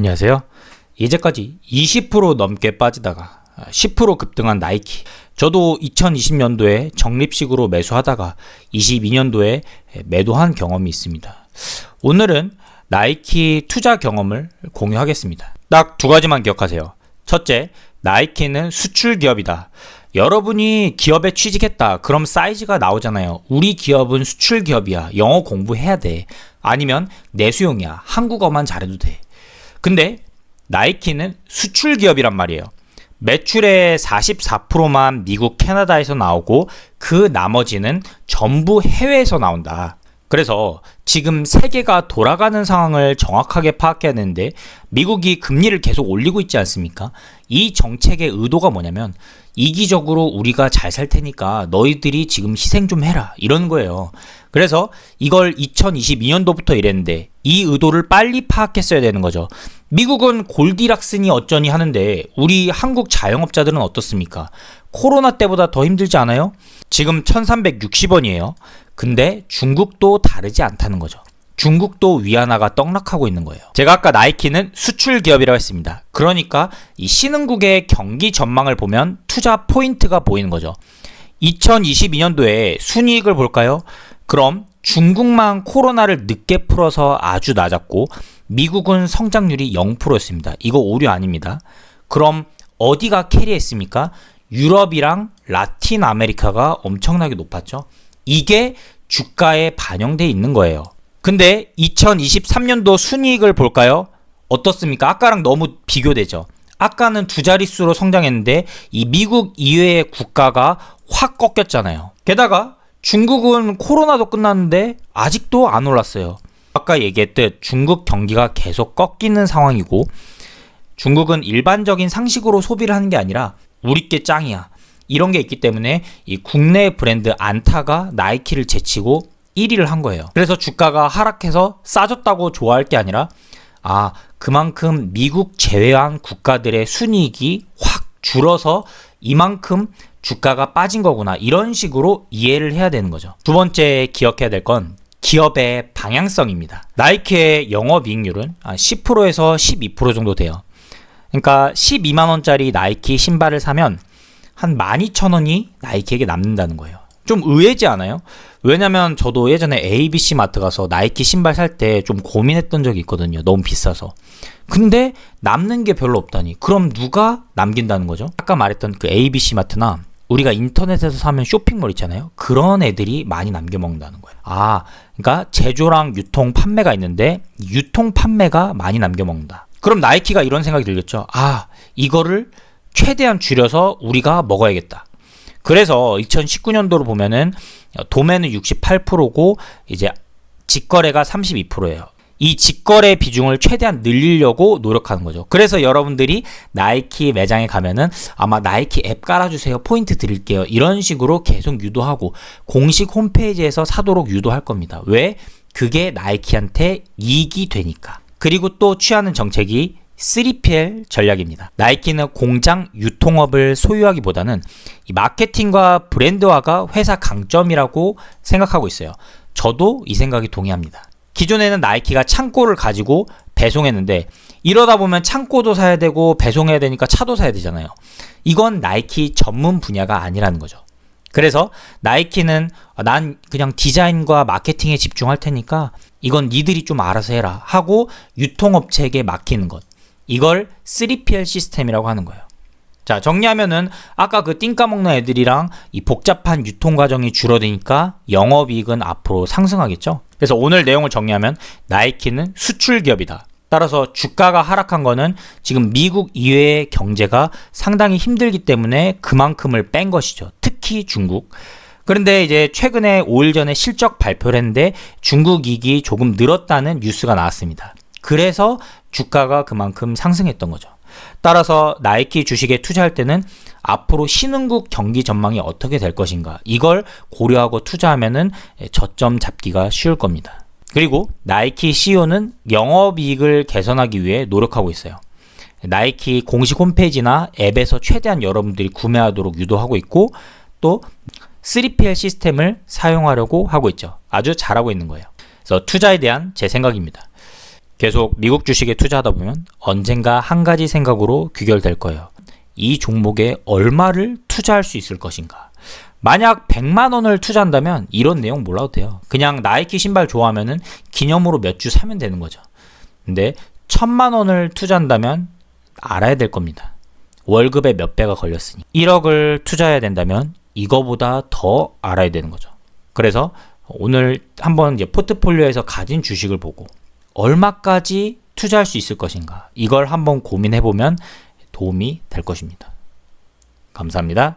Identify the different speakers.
Speaker 1: 안녕하세요. 이제까지 20% 넘게 빠지다가 10% 급등한 나이키. 저도 2020년도에 적립식으로 매수하다가 22년도에 매도한 경험이 있습니다. 오늘은 나이키 투자 경험을 공유하겠습니다. 딱 두 가지만 기억하세요. 첫째, 나이키는 수출 기업이다. 여러분이 기업에 취직했다. 그럼 사이즈가 나오잖아요. 우리 기업은 수출 기업이야. 영어 공부해야 돼. 아니면 내수용이야. 한국어만 잘해도 돼. 근데 나이키는 수출 기업이란 말이에요. 매출의 44%만 미국, 캐나다에서 나오고 그 나머지는 전부 해외에서 나온다. 그래서 지금 세계가 돌아가는 상황을 정확하게 파악해야 되는데 미국이 금리를 계속 올리고 있지 않습니까? 이 정책의 의도가 뭐냐면 이기적으로 우리가 잘 살 테니까 너희들이 지금 희생 좀 해라. 이런 거예요. 그래서 이걸 2022년도부터 이랬는데 이 의도를 빨리 파악했어야 되는 거죠. 미국은 골디락스니 어쩌니 하는데 우리 한국 자영업자들은 어떻습니까? 코로나 때보다 더 힘들지 않아요? 지금 1360원이에요. 근데 중국도 다르지 않다는 거죠. 중국도 위안화가 떡락하고 있는 거예요. 제가 아까 나이키는 수출 기업이라고 했습니다. 그러니까 이 신흥국의 경기 전망을 보면 투자 포인트가 보이는 거죠. 2022년도에 순이익을 볼까요? 그럼 중국만 코로나를 늦게 풀어서 아주 낮았고 미국은 성장률이 0%였습니다. 이거 오류 아닙니다. 그럼 어디가 캐리했습니까? 유럽이랑 라틴 아메리카가 엄청나게 높았죠. 이게 주가에 반영돼 있는 거예요. 근데 2023년도 순이익을 볼까요? 어떻습니까? 아까랑 너무 비교되죠. 아까는 두 자릿수로 성장했는데 이 미국 이외의 국가가 확 꺾였잖아요. 게다가 중국은 코로나도 끝났는데 아직도 안 올랐어요. 아까 얘기했듯 중국 경기가 계속 꺾이는 상황이고 중국은 일반적인 상식으로 소비를 하는 게 아니라 우리 게 짱이야. 이런 게 있기 때문에 이 국내 브랜드 안타가 나이키를 제치고 1위를 한 거예요. 그래서 주가가 하락해서 싸졌다고 좋아할 게 아니라 아, 그만큼 미국 제외한 국가들의 순이익이 확 줄어서 이만큼 주가가 빠진 거구나. 이런 식으로 이해를 해야 되는 거죠. 두 번째 기억해야 될 건 기업의 방향성입니다. 나이키의 영업이익률은 10%에서 12% 정도 돼요. 그러니까 12만 원짜리 나이키 신발을 사면 한 12,000원이 나이키에게 남는다는 거예요. 좀 의외지 않아요? 왜냐면 저도 예전에 ABC 마트 가서 나이키 신발 살 때 좀 고민했던 적이 있거든요. 너무 비싸서. 근데 남는 게 별로 없다니. 그럼 누가 남긴다는 거죠? 아까 말했던 그 ABC 마트나 우리가 인터넷에서 사면 쇼핑몰 있잖아요. 그런 애들이 많이 남겨 먹는다는 거예요. 아, 그러니까 제조랑 유통 판매가 있는데 유통 판매가 많이 남겨 먹는다. 그럼 나이키가 이런 생각이 들겠죠. 아, 이거를 최대한 줄여서 우리가 먹어야겠다. 그래서 2019년도로 보면은 도매는 68%고 이제 직거래가 32%예요. 이 직거래 비중을 최대한 늘리려고 노력하는 거죠. 그래서 여러분들이 나이키 매장에 가면은 아마 나이키 앱 깔아주세요. 포인트 드릴게요. 이런 식으로 계속 유도하고 공식 홈페이지에서 사도록 유도할 겁니다. 왜? 그게 나이키한테 이익이 되니까. 그리고 또 취하는 정책이 3PL 전략입니다. 나이키는 공장 유통업을 소유하기보다는 마케팅과 브랜드화가 회사 강점이라고 생각하고 있어요. 저도 이 생각이 동의합니다. 기존에는 나이키가 창고를 가지고 배송했는데 이러다 보면 창고도 사야 되고 배송해야 되니까 차도 사야 되잖아요. 이건 나이키 전문 분야가 아니라는 거죠. 그래서 나이키는 난 그냥 디자인과 마케팅에 집중할 테니까 이건 니들이 좀 알아서 해라 하고 유통업체에게 맡기는 것. 이걸 3PL 시스템이라고 하는 거예요. 자, 정리하면은 아까 그 띵 까 먹는 애들이랑 이 복잡한 유통 과정이 줄어드니까 영업이익은 앞으로 상승하겠죠? 그래서 오늘 내용을 정리하면 나이키는 수출 기업이다. 따라서 주가가 하락한 거는 지금 미국 이외의 경제가 상당히 힘들기 때문에 그만큼을 뺀 것이죠. 특히 중국. 그런데 이제 최근에 5일 전에 실적 발표를 했는데 중국 이익이 조금 늘었다는 뉴스가 나왔습니다. 그래서 주가가 그만큼 상승했던 거죠. 따라서 나이키 주식에 투자할 때는 앞으로 신흥국 경기 전망이 어떻게 될 것인가 이걸 고려하고 투자하면은 저점 잡기가 쉬울 겁니다. 그리고 나이키 CEO는 영업이익을 개선하기 위해 노력하고 있어요. 나이키 공식 홈페이지나 앱에서 최대한 여러분들이 구매하도록 유도하고 있고 또 3PL 시스템을 사용하려고 하고 있죠. 아주 잘하고 있는 거예요. 그래서 투자에 대한 제 생각입니다. 계속 미국 주식에 투자하다 보면 언젠가 한 가지 생각으로 귀결될 거예요. 이 종목에 얼마를 투자할 수 있을 것인가? 만약 100만 원을 투자한다면 이런 내용 몰라도 돼요. 그냥 나이키 신발 좋아하면은 기념으로 몇 주 사면 되는 거죠. 근데 천만 원을 투자한다면 알아야 될 겁니다. 월급의 몇 배가 걸렸으니 1억을 투자해야 된다면 이거보다 더 알아야 되는 거죠. 그래서 오늘 한번 이제 포트폴리오에서 가진 주식을 보고 얼마까지 투자할 수 있을 것인가 이걸 한번 고민해 보면 도움이 될 것입니다. 감사합니다.